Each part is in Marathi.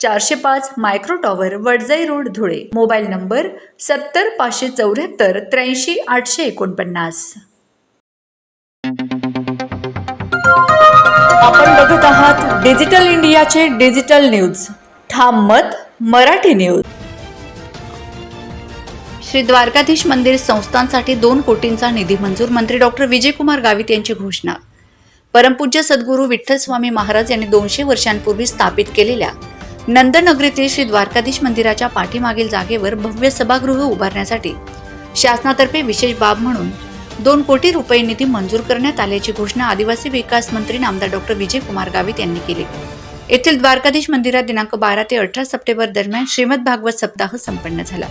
चारशे पाच micro tower Wadjai road Dhule. Mobile number सत्तर पाचशे चौऱ्याहत्तर त्र्याऐंशी आठशे एकोणपन्नास. आपण बघत आहात डिजिटल इंडियाचे डिजिटल न्यूज. ठाम मत मराठी न्यूज. श्री द्वारकाधीश मंदिर संस्थांसाठी दोन कोटींचा निधी मंजूर मंत्री डॉक्टर विजयकुमार गावित यांची घोषणा. परमपूज्य सद्गुरू विठ्ठल स्वामी महाराज यांनी दोनशे वर्षांपूर्वी स्थापित केलेल्या नंदनगरीतील श्री द्वारकाधीश मंदिराच्या पाठीमागील जागेवर भव्य सभागृह उभारण्यासाठी शासनातर्फे विशेष बाब म्हणून दोन कोटी रुपये निधी मंजूर करण्यात आल्याची घोषणा आदिवासी विकास मंत्री नामदार डॉक्टर विजय कुमार गावित यांनी केली. येथील द्वारकाधीश मंदिरात दिनांक बारा ते अठरा सप्टेंबर दरम्यान श्रीमद भागवत सप्ताह संपन्न झाला.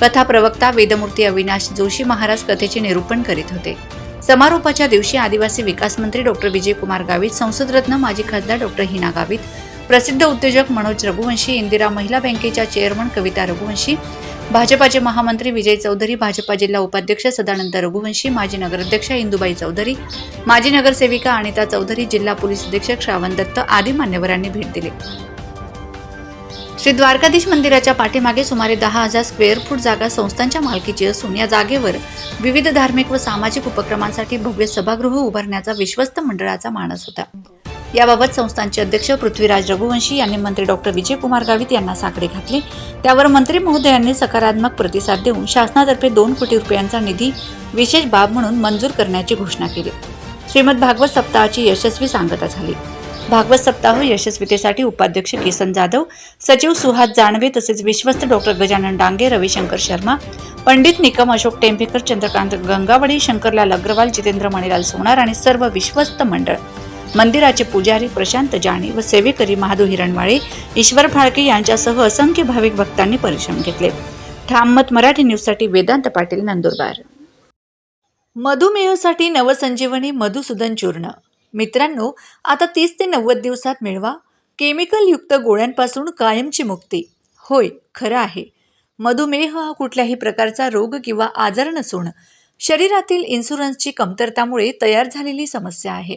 कथा प्रवक्ता वेदमूर्ती अविनाश जोशी महाराज कथेचे निरूपण करीत होते. समारोपाच्या दिवशी आदिवासी विकास मंत्री डॉक्टर विजयकुमार गावित संसदरत्न माजी खासदार डॉक्टर हिना गावित प्रसिद्ध उद्योजक मनोज रघुवंशी इंदिरा महिला बँकेच्या चेअरमन कविता रघुवंशी भाजपाचे महामंत्री विजय चौधरी भाजपा जिल्हा उपाध्यक्ष सदानंद रघुवंशी माजी नगराध्यक्ष इंदुबाई चौधरी माजी नगरसेविका अनिता चौधरी जिल्हा पोलीस अधीक्षक श्रावण दत्त आदी मान्यवरांनी भेट दिली. श्री द्वारकाधीश मंदिराच्या पाठीमागे सुमारे दहा हजार स्क्वेअर फूट जागा संस्थांच्या मालकीची असून या जागेवर विविध धार्मिक व सामाजिक उपक्रमांसाठी भव्य सभागृह उभारण्याचा विश्वस्त मंडळाचा मानस होता. याबाबत संस्थांचे अध्यक्ष पृथ्वीराज रघुवंशी यांनी मंत्री डॉक्टर विजयकुमार गावित यांना साकडे घातले. त्यावर मंत्री महोदयांनी सकारात्मक प्रतिसाद देऊन शासनातर्फे दोन कोटी रुपयांचा निधी विशेष बाब म्हणून मंजूर करण्याची घोषणा केली. श्रीमद भागवत सप्ताहाची यशस्वी सांगता झाली. भागवत सप्ताह यशस्वीतेसाठी उपाध्यक्ष किसन जाधव सचिव सुहास जानवे तसेच विश्वस्त डॉक्टर गजानन डांगे रविशंकर शर्मा पंडित निकम अशोक टेंभेकर चंद्रकांत गंगावडी शंकरलाल अग्रवाल जितेंद्र मणिलाल सोनार आणि सर्व विश्वस्त मंडळ. मंदिराचे पुजारी प्रशांत जाणी व सेवेकरी महादू हिरणवाळे ईश्वर फाळके यांच्यासह असंख्य भाविक भक्तांनी परिश्रम घेतले. ठाम मराठी न्यूजसाठी वेदांत पाटील नंदुरबार. मधुमेहासाठी नवसंजीवनी मधुसूदन चूर्ण. मित्रांनो आता तीस ते नव्वद दिवसात मिळवा. केमिकलयुक्त गोळ्यांपासून कायमची मुक्ती. होय खरं आहे. मधुमेह हा कुठल्याही प्रकारचा रोग किंवा आजार नसून शरीरातील इन्शुरन्सची कमतरतामुळे तयार झालेली समस्या आहे.